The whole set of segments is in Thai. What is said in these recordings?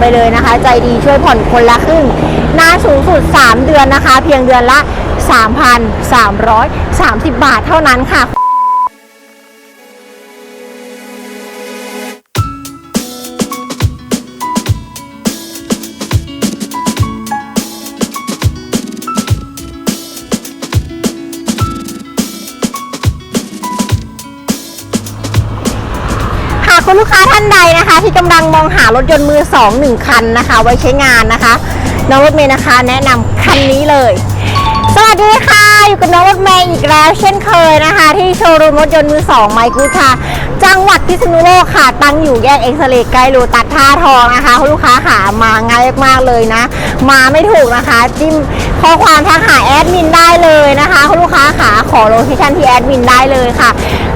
ไปเลยนะคะ ใจดีช่วยผ่อนคนละครึ่งนานสูงสุด 3 เดือนนะคะ เพียงเดือนละ 3,330 บาทเท่านั้นค่ะ คุณลูกค้าท่านใดนะคะ ที่กำลังมองหารถยนต์มือสองหนึ่งคันนะคะ ไว้ใช้งานนะคะน้องรถเมย์นะคะ แนะนำคันนี้เลย สวัสดีค่ะ อยู่กับน้องรถเมย์อีกแล้ว เช่นเคยนะคะ ที่โชว์รูมรถยนต์มือสองไมค์กูค่ะ จังหวัดพิษณุโลกค่ะ ตั้งอยู่แยกเอ็กซเรย์ใกล้โลตัดท่าทองนะคะคุณลูกค้าค่ะมาง่ายมากเลยนะ มาไม่ถูกนะคะ จิ้มข้อความทักหาแอดมินได้เลยนะคะคุณลูกค้าค่ะขอโลเคชั่นที่แอดมินได้เลยค่ะ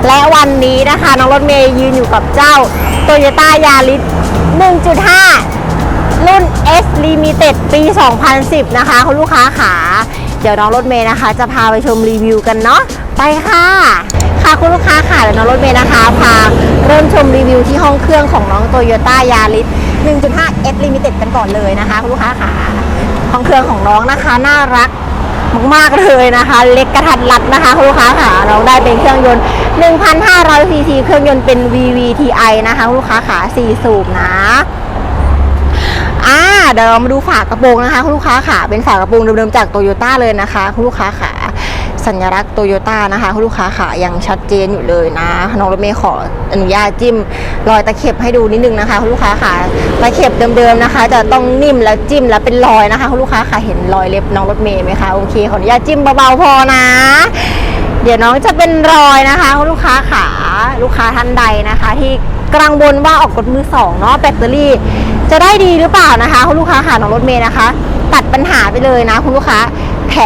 และวันนี้นะคะน้องรถเมย์ยืนอยู่กับเจ้า Toyota Yaris 1.5 รุ่น S Limited ปี 2010 นะคะคุณลูกค้าขาเดี๋ยวน้องรถเมย์นะคะ จะพาไปชมรีวิวกันเนาะไปค่ะ ค่ะคุณลูกค้าค่ะเดี๋ยวน้องรถเมย์นะคะพา มชมรีวิวที่ห้องเครื่องของน้อง Toyota Yaris 1.5 S Limited กันก่อนเลยนะคะคุณลูกค้าขาห้องเครื่องของน้องนะคะน่ารักมากๆเลยนะคะ เล็กกระทัดรัดนะคะคุณลูกค้าค่ะน้องได้เป็นเครื่องยนต์ 1,500 ซีซีเครื่องยนต์เป็น VVTi นะคะคุณลูกค้าขา4สูบนะอ่าเดี๋ยวเรามาดูฝากระโปรงนะคะคุณลูกค้าขาเป็นฝากระโปรงเดิมๆจากโตโยต้าเลยนะคะคุณลูกค้าขา สัญลักษณ์โตโยต้านะคะคุณลูกค้าขายังชัดเจนอยู่เลยนะน้องรถเมย์ขออนุญาตจิ้มรอยตะเข็บให้ดูนิดนึงนะคะคุณลูกค้าขาตะเข็บเดิมๆนะคะ จะต้องนิ่มแล้วจิ้มแล้วเป็นรอยนะคะคุณลูกค้าขาเห็นรอยเล็บน้องรถเมย์ไหมคะโอเคขออนุญาตจิ้มเบาๆพอนะ เดี๋ยวน้องจะเป็นรอยนะคะคุณลูกค้าขาลูกค้าท่านใดนะคะ ที่กำลังบนว่าออกรถมือสองเนาะแบตเตอรี่ จะได้ดีหรือเปล่านะคะคุณลูกค้าขาของรถเมย์นะคะ ตัดปัญหาไปเลยนะคุณลูกค้า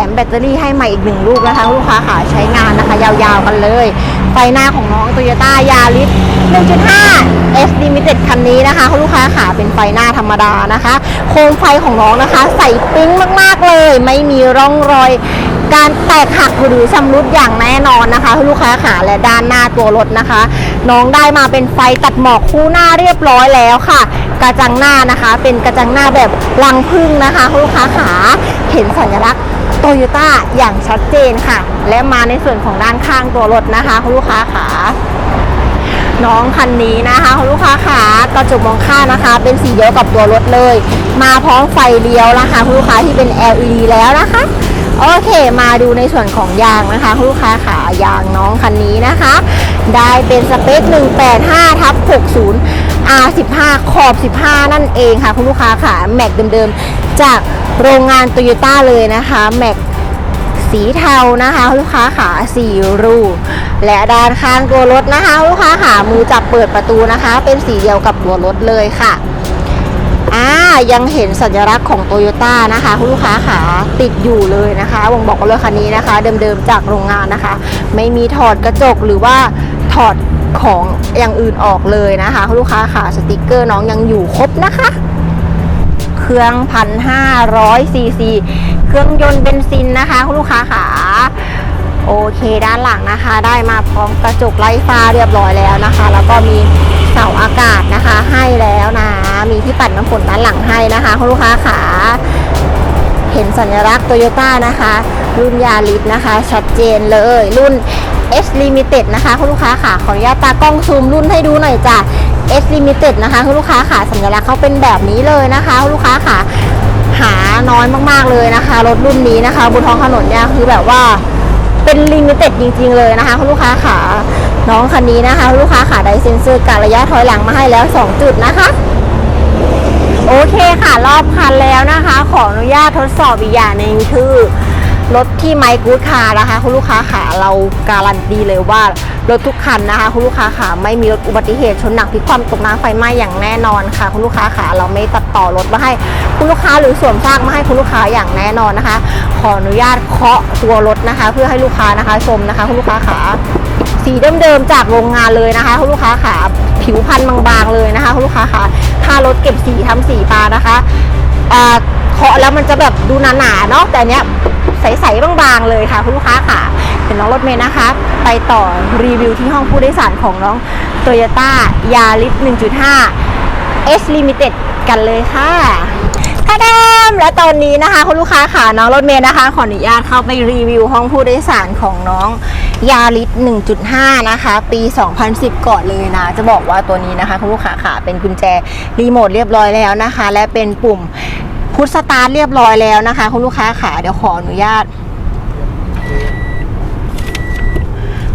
มแบตเตอรี่ให้ใหม่อีกหนึ่งลูกนะคะลูกค้าขาใช้งานนะคะ ยาวๆกันเลย ไฟหน้าของน้อง Toyota Yaris 1.5 S Limited คันนี้นะคะลูกค้าขาเป็นไฟหน้าธรรมดานะคะ โคมไฟของน้องนะคะ ใส่ปิ๊งมากๆเลย ไม่มีร่องรอยการแตกหักหรือชำรุดอย่างแน่นอนนะคะ ลูกค้าขาและด้านหน้าตัวรถนะคะ น้องได้มาเป็นไฟตัดหมอกคู่หน้าเรียบร้อยแล้วค่ะ กระจังหน้านะคะ เป็นกระจังหน้าแบบรังพึ่งนะคะ ลูกค้าขาเห็นสัญลักษณ์ โตโยต้าอย่างชัดเจนค่ะ และมาในส่วนของด้านข้างตัวรถนะคะคุณลูกค้าขาน้องคันนี้นะคะคุณลูกค้าขากระจกมองข้างนะคะ เป็นสีเดียวกับตัวรถเลย มาพร้อมไฟเลี้ยวนะคะคุณลูกค้าที่เป็น LED แล้วนะคะ โอเค มาดูในส่วนของยางนะคะคุณลูกค้าขายางน้องคันนี้นะคะ ได้เป็นสเปค 185ทับ60 R15 ขอบ 15 นั่นเองค่ะ คุณลูกค้าค่ะแม็กเดิมๆ จากโรงงานโตโยต้าเลยนะคะแม็กสีเทานะคะลูกค้าขาสีรูและด้านข้างตัวรถนะคะ ลูกค้าขามือจับเปิดประตูนะคะ เป็นสีเดียวกับตัวรถเลยค่ะ อ่ายังเห็นสัญลักษณ์ของโตโยต้านะคะคุณลูกค้าขาติดอยู่เลยนะคะบ่งบอกว่าเลยคันนี้นะคะ เดิมๆจากโรงงานนะคะ ไม่มีถอดกระจกหรือว่าถอดของอย่างอื่นออกเลยนะคะคุณลูกค้าขาสติกเกอร์น้องยังอยู่ครบนะคะ เครื่องพันห้าร้อยซีซีเครื่องยนต์เบนซินนะคะคุณลูกค้าขาโอเคด้านหลังนะคะ ได้มาพร้อมกระจกไร้ฟ้าเรียบร้อยแล้วนะคะ แล้วก็มี เสาอากาศนะคะ ให้แล้วนะ มีที่ปัดน้ำฝนด้านหลังให้นะคะคุณลูกค้าขาเห็นสัญลักษณ์โตโยต้านะคะ รุ่นยาริสนะคะ ชัดเจนเลยรุ่น S Limited นะคะคุณลูกค้าค่ะขออนุญาตตากล้องซูมรุ่นให้ดูหน่อยจ้ะ S Limited นะคะคุณลูกค้าค่ะสัญลักษณ์เขาเป็นแบบนี้เลยนะคะคุณลูกค้าค่ะหาน้อยมากๆเลยนะคะ รถรุ่นนี้นะคะบนท้องถนนเนี่ยคือแบบว่าเป็นลิมิเต็ดจริง ๆ เลยนะคะคุณลูกค้าขา น้องคันนี้นะคะคุณลูกค้าขาไดเซนเซอร์การระยะถอยหลังมาให้แล้ว 2 จุดนะคะโอเคค่ะรอบคันแล้วนะคะ ขออนุญาตทดสอบอีกอย่างหนึ่งคือรถที่ไมค์กูดคาร์นะคะ คุณลูกค้าขาเราการันตีเลยว่ารถทุกคันนะคะ คุณลูกค้าขาไม่มีรถอุบัติเหตุชนหนักพลิกความตกน้ำไฟไหม้อย่างแน่นอนค่ะ คุณลูกค้าขาเราไม่ตัดต่อรถมาให้คุณลูกค้าหรือสวมซากมาให้คุณลูกค้าอย่างแน่นอนนะคะ ขออนุญาตเคาะตัวรถนะคะ เพื่อให้ลูกค้านะคะชมนะคะ คุณลูกค้าขา สีเดิมๆจากโรงงานเลยนะคะคุณลูกค้าขาผิวพันธุ์บางๆเลยนะคะคุณลูกค้าขาถ้ารถเก็บสีทำสีปลานะคะอ่าเคาะแล้วมันจะแบบดูหนาๆเนาะแต่เนี้ยใสๆบางๆเลยค่ะคุณลูกค้าขาเห็นน้องรถเมย์นะคะ ไปต่อรีวิวที่ห้องผู้โดยสารของน้อง Toyota Yaris 1.5 S Limited กันเลยค่ะาดามและตอนนี้นะคะคุณลูกค้าค่ะน้องรถเมย์นะคะ ขออนุญาตเข้าไปรีวิวห้องผู้โดยสารของน้องยาริส1.5 นะคะ ปี 2010 ก่อนเลยนะ จะบอกว่าตัวนี้นะคะคุณลูกค้าค่ะเป็นกุญแจรีโมทเรียบร้อยแล้วนะคะ และเป็นปุ่มพุทสตาร์ทเรียบร้อยแล้วนะคะคุณลูกค้าค่ะเดี๋ยวขออนุญาต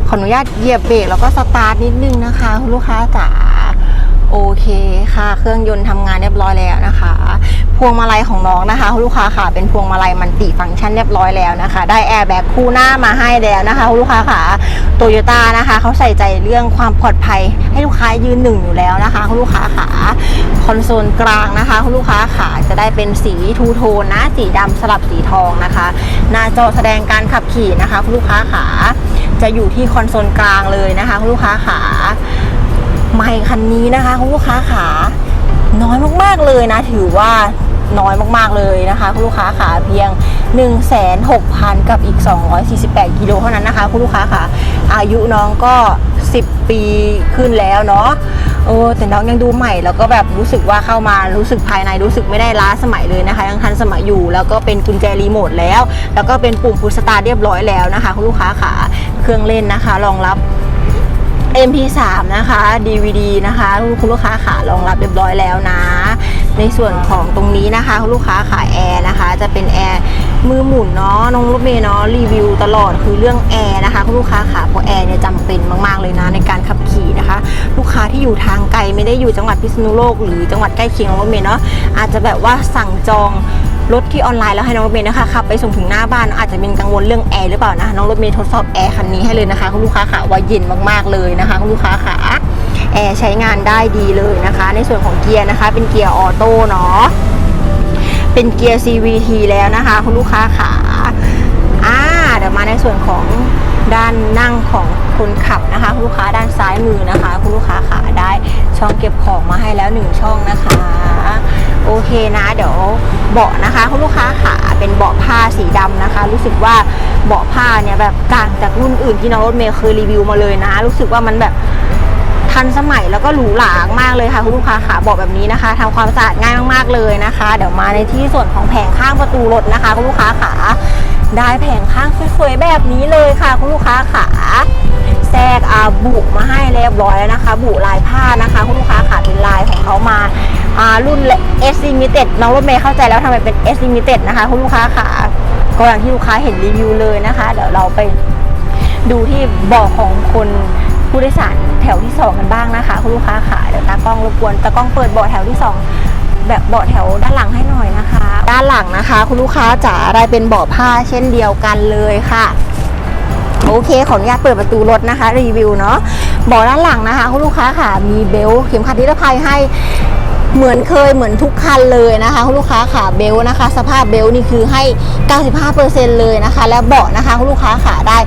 ขออนุญาตเหยียบเบรกแล้วก็สตาร์ทนิดนึงนะคะคุณลูกค้าจ๋าโอเคค่ะ เครื่องยนต์ทำงานเรียบร้อยแล้วนะคะ พวงมาลัยของน้องนะคะคุณลูกค้าค่ะเป็นพวงมาลัยมันติฟังก์ชันเรียบร้อยแล้วนะคะ ได้แอร์แบ็กคู่หน้ามาให้แล้วนะคะคุณลูกค้าค่ะโตโยต้านะคะเขาใส่ใจเรื่องความปลอดภัยให้ลูกค้ายืนหนึ่งอยู่แล้วนะคะคุณลูกค้าค่ะคอนโซลกลางนะคะคุณลูกค้าค่ะจะได้เป็นสีทูโทนนะสีดำสลับสีทองนะคะ หน้าจอแสดงการขับขี่นะคะคุณลูกค้าค่ะจะอยู่ที่คอนโซลกลางเลยนะคะคุณลูกค้าขาไมค์คันนี้นะคะคุณลูกค้าขาน้อยมากๆเลยนะ ถือว่า น้อยมากๆเลยนะคะคุณลูกค้าขาเพียง 1 6 0 0 0 กับอีก 248 กิโลเท่านั้นนะคะคุณลูกค้าค่ะอายุน้องก็ 10 ปีขึ้นแล้วเนาะเออแต่น้องยังดูใหม่แล้วก็แบบรู้สึกว่าเข้ามารู้สึกภายในรู้สึกไม่ได้ล้าสมัยเลยนะคะ ยังทันสมัยอยู่แล้วก็เป็นกุญแจรีโมทแล้ว แล้วก็เป็นปุ่มพุชสตาร์เรียบร้อยแล้วนะคะคุณลูกค้าค่ะเครื่องเล่นนะคะรองรับ MP3 นะคะ DVD นะคะ คุณลูกค้าขารองรับเรียบร้อยแล้วนะ ในส่วนของตรงนี้นะคะคุณลูกค้าขายแอร์นะคะ จะเป็นแอร์มือหมุนเนาะน้องรถเมย์เนาะรีวิวตลอดคือเรื่องแอร์นะคะคุณลูกค้าขาเพราะแอร์เนี่ยจำเป็นมากๆเลยนะในการขับขี่นะคะ ลูกค้าที่อยู่ทางไกลไม่ได้อยู่จังหวัดพิษณุโลกหรือจังหวัดใกล้เคียงน้องรถเมย์เนาะอาจจะแบบว่าสั่งจองรถที่ออนไลน์แล้วให้น้องรถเมย์นะคะขับไปส่งถึงหน้าบ้านอาจจะเป็นกังวลเรื่องแอร์หรือเปล่านะน้องรถเมย์ทดสอบแอร์คันนี้ให้เลยนะคะคุณลูกค้าค่ะว่าเย็นมากๆเลยนะคะคุณลูกค้าค่ะ แอร์ใช้งานได้ดีเลยนะคะ ในส่วนของเกียร์นะคะ เป็นเกียร์ออโต้เนาะเป็นเกียร์ CVT แล้วนะคะ คุณลูกค้าค่ะอ่าเดี๋ยวมาในส่วนของด้านนั่งของคนขับนะคะคุณลูกค้าด้านซ้ายมือนะคะคุณลูกค้าขาได้ช่องเก็บของมาให้แล้วหนึ่งช่องนะคะโอเคนะ เดี๋ยวเบาะนะคะคุณลูกค้าขาเป็นเบาะผ้าสีดำนะคะ รู้สึกว่าเบาะผ้าเนี่ยแบบต่างจากรุ่นอื่นที่น้องรถเมย์เคยรีวิวมาเลยนะ รู้สึกว่ามันแบบ ทันสมัยแล้วก็หรูหรามากเลยค่ะคุณลูกค้าขาเบาะแบบนี้นะคะทำความสะอาดง่ายมากๆเลยนะคะ เดี๋ยวมาในที่ส่วนของแผงข้างประตูรถนะคะคุณลูกค้าขาได้แผงข้างสวยๆแบบนี้เลยค่ะคุณลูกค้าขาแทรกอาบุมาให้เรียบร้อยแล้วนะคะ บุลายผ้านะคะคุณลูกค้าขาเป็นลายของเขามาอ่ารุ่น S Limited น้องรถเมย์เข้าใจแล้วทำไมเป็น S Limited นะคะคุณลูกค้าค่ะก็อย่างที่ลูกค้าเห็นรีวิวเลยนะคะ เดี๋ยวเราไปดูที่เบอกของคน ผู้โดยสารแถวที่ 2 กันบ้างนะคะ คุณลูกค้าค่ะเดี๋ยวตากล้องรบกวนตากล้องเปิดเบาะแถวที่ 2 แบบเบาะแถวด้านหลังให้หน่อยนะคะ ด้านหลังนะคะ คุณลูกค้าจ๋าได้เป็นเบาะผ้าเช่นเดียวกันเลยค่ะโอเคขออนุญาตเปิดประตูรถนะคะรีวิวเนาะเบอกด้านหลังนะคะ คุณลูกค้าค่ะมีเบลต์เข็มขัดนิรภัยให้ เหมือนเคยเหมือนทุกคันเลยนะคะคุณลูกค้าขาเบลนะคะ สภาพเบลนี่คือให้ 95%เลยนะคะ และเบาะนะคะคุณลูกค้าขาได้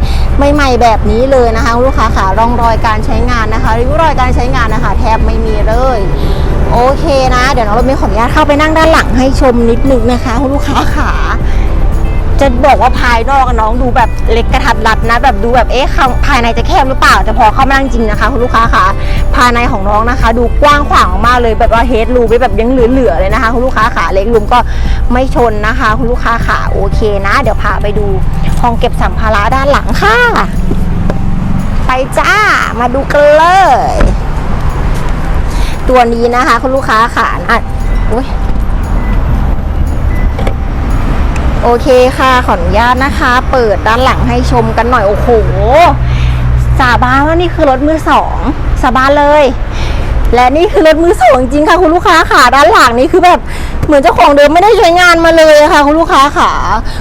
ใหม่ๆแบบนี้เลยนะคะคุณลูกค้าขาร่องรอยการใช้งานนะคะริ้วรอยการใช้งานนะคะ แทบไม่มีเลยโอเคนะ เดี๋ยวน้องรถเมย์ขออนุญาตเข้าไปนั่งด้านหลังให้ชมนิดนึงนะคะคุณลูกค้าขา จะบอกว่าภายนอกอะน้องดูแบบเล็กกระทัดรัดนะ แบบดูแบบเอ๊ะข้างภายในจะแคบหรือเปล่า แต่พอเข้ามานั่งจริงนะคะคุณลูกค้าค่ะภายในของน้องนะคะ ดูกว้างขวางมากเลยแบบว่าเฮดรูไปแบบยังเหลือๆเลยนะคะคุณลูกค้าขาเล็กลุมก็ไม่ชนนะคะคุณลูกค้าขาโอเคนะ เดี๋ยวพาไปดูห้องเก็บสัมภาระด้านหลังค่ะไปจ้ามาดูกันเลย ตัวนี้นะคะคุณลูกค้าขาอะอุ้ย โอเคค่ะขออนุญาตนะคะ เปิดด้านหลังให้ชมกันหน่อยโอ้โหสาบานว่านี่คือรถมือสองสาบานเลย และนี่คือรถมือสองจริงค่ะ คุณลูกค้าค่ะด้านหลังนี่คือแบบเหมือนเจ้าของเดิมไม่ได้ใช้งานมาเลยค่ะ คุณลูกค้าค่ะ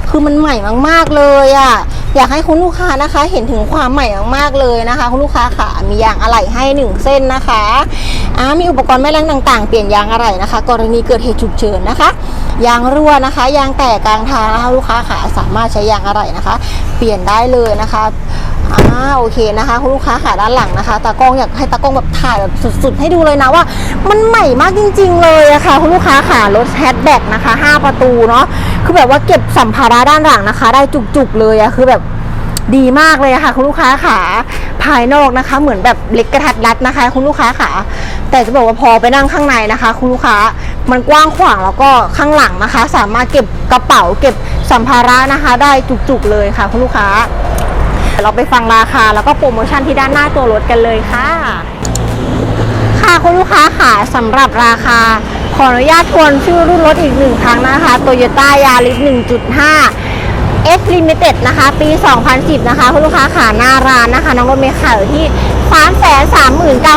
คือมันใหม่มาก ๆเลยอะอยากให้คุณลูกค้านะคะ เห็นถึงความใหม่มากๆเลยนะคะ คุณลูกค้าค่ะมียางอะไหล่ให้หนึ่งเส้นนะคะอ่ามีอุปกรณ์แม่แรงต่าง ๆ เปลี่ยนยางอะไหล่นะคะ กรณีเกิดเหตุฉุกเฉินนะคะ ยางรั่วนะคะ ยางแตกกลางทางนะคะลูกค้าขาสามารถใช้ยางอะไรนะคะ เปลี่ยนได้เลยนะคะอ่าโอเคนะคะคุณลูกค้าขาด้านหลังนะคะตากล้องอยากให้ตากล้องแบบถ่ายแบบสุดๆ ให้ดูเลยนะว่า มันใหม่มากจริง ๆ เลยอะค่ะคุณลูกค้าขารถแฮชแบ็กนะคะ 5 ประตูเนาะคือแบบว่าเก็บสัมภาระด้านหลังนะคะ ได้จุกๆเลยอะคือแบบ ดีมากเลยะค่ะคุณลูกค้าขาภายนอกนะคะ เหมือนแบบเล็กกระทัดรัดนะคะ คุณลูกค้าขาแต่จะบอกว่าพอไปนั่งข้างในนะคะ คุณลูกค้ามันกว้างขวางแล้วก็ข้างหลังนะคะ สามารถเก็บกระเป๋าเก็บสัมภาระนะคะ ได้จุกๆเลยค่ะ คุณลูกค้าเราไปฟังราคาแล้วก็โปรโมชั่นที่ด้านหน้าตัวรถกันเลยค่ะ ค่ะคุณลูกค้าค่ะสำหรับราคาขออนุญาตทวนชื่อรุ่นรถอีกหนึ่งครั้งนะคะ Toyota Yaris 1.5 S Limited นะคะ ปี 2010 นะคะ คุณลูกค้าค่ะหน้าร้านนะคะ น้องรถเมย์ขายอยู่ที่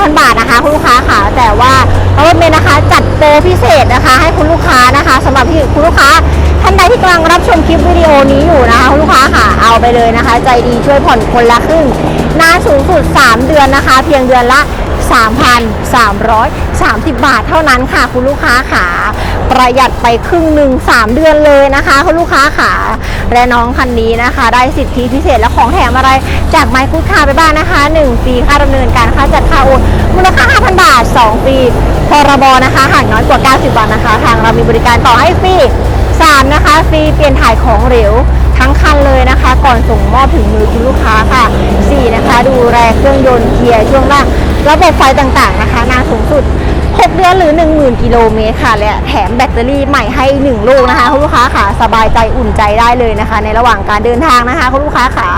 339,000 บาทนะคะ คุณลูกค้าค่ะแต่ว่าน้องรถเมย์นะคะ จัดโปรพิเศษนะคะ ให้คุณลูกค้านะคะสำหรับที่คุณลูกค้าท่านใดที่กำลังรับชมคลิปวิดีโอนี้อยู่นะคะ คุณลูกค้าค่ะเอาไปเลยนะคะ ใจดีช่วยผ่อนคนละครึ่งนานสูงสุด 3 เดือนนะคะ เพียงเดือนละ 3,330 บาทเท่านั้นค่ะ คุณลูกค้าขา ประหยัดไปครึ่งหนึ่ง3 เดือนเลยนะคะคุณลูกค้าขาและน้องคันนี้นะคะ ได้สิทธิพิเศษและของแถมอะไรจากไมค์คูดคาไปบ้างนะคะ1ปีค่าดำเนินการค่าจัดค่าโอนมูลค่า 5,000 บาท 2 ปีพรบนะคะหากน้อยกว่า 90 บาทนะคะ ทางเรามีบริการต่อให้ฟรี3นะคะฟรีเปลี่ยนถ่ายของเหลวทั้งคันเลยนะคะ ก่อนส่งมอบถึงมือคุณลูกค้าค่ะ 4 นะคะ ดูแลเครื่องยนต์เคลียร์ช่วงล่างระบบไฟต่างๆนะคะนานสูงสุด 6 เดือนหรือ 10,000 กิโลเมตรค่ะ และแถมแบตเตอรี่ใหม่ให้ 1 ลูกนะคะคุณลูกค้าค่ะสบายใจอุ่นใจได้เลยนะคะ ในระหว่างการเดินทางนะคะคุณลูกค้าค่ะ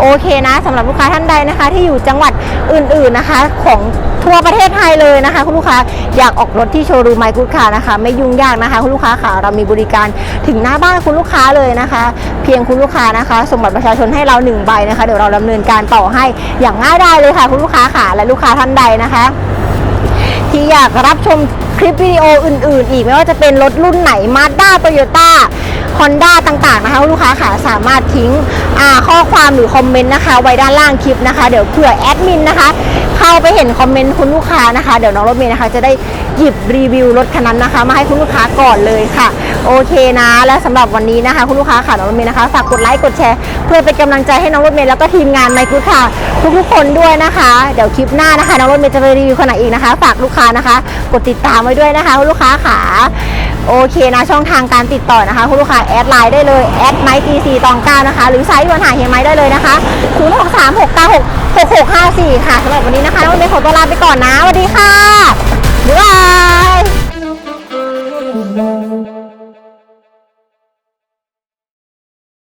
โอเคนะสำหรับลูกค้าท่านใดนะคะ ที่อยู่จังหวัดอื่นๆนะคะ ของทั่วประเทศไทยเลยนะคะ คุณลูกค้าอยากออกรถที่โชว์รูมไมค์กูดคาร์นะคะ ไม่ยุ่งยากนะคะ คุณลูกค้าค่ะเรามีบริการถึงหน้าบ้านคุณลูกค้าเลยนะคะ เพียงคุณลูกค้านะคะส่งบัตรประชาชนให้เราหนึ่งใบนะคะเดี๋ยวเราดำเนินการต่อให้อย่างง่ายได้เลยค่ะ คุณลูกค้าค่ะและลูกค้าท่านใดนะคะ ที่อยากรับชมคลิปวิดีโออื่น ๆ อีกไม่ว่าจะเป็นรถรุ่นไหนมาด้าโตโยต้าฮอนด้าต่างๆนะคะลูกค้าค่ะสามารถทิ้งข้อความหรือคอมเมนต์นะคะ ไว้ด้านล่างคลิปนะคะ เดี๋ยวเผื่อแอดมินนะคะ เข้าไปเห็นคอมเมนต์คุณลูกค้านะคะ เดี๋ยวน้องรถเมย์นะคะ จะได้หยิบรีวิวรถคันนั้นนะคะ มาให้คุณลูกค้าก่อนเลยค่ะ โอเคนะ และสำหรับวันนี้นะคะ คุณลูกค้าค่ะน้องรถเมย์นะคะฝากกดไลค์กดแชร์ เพื่อเป็นกำลังใจให้น้องรถเมย์แล้วก็ทีมงานไมค์กุดค่ะ ทุกๆคนด้วยนะคะ เดี๋ยวคลิปหน้านะคะน้องรถเมย์จะไปรีวิวคนไหนอีกนะคะ ฝากลูกค้านะคะ กดติดตามไว้ด้วยนะคะคุณลูกค้าค่ะโอเคนะช่องทางการติดต่อนะคะ คุณลูกค้าแอดไลน์ได้เลยแอดไมค์ทีซีตองเก้านะคะ หรือไซต์ปัญหาเฮียไมค์ได้เลยนะคะ0 6 3 6 9 6 6 6 5 4 ค่ะสำหรับวันนี้นะคะน้องรถเมย์ขอตัวลาไปก่อนนะสวัสดีค่ะบ๊ายบาย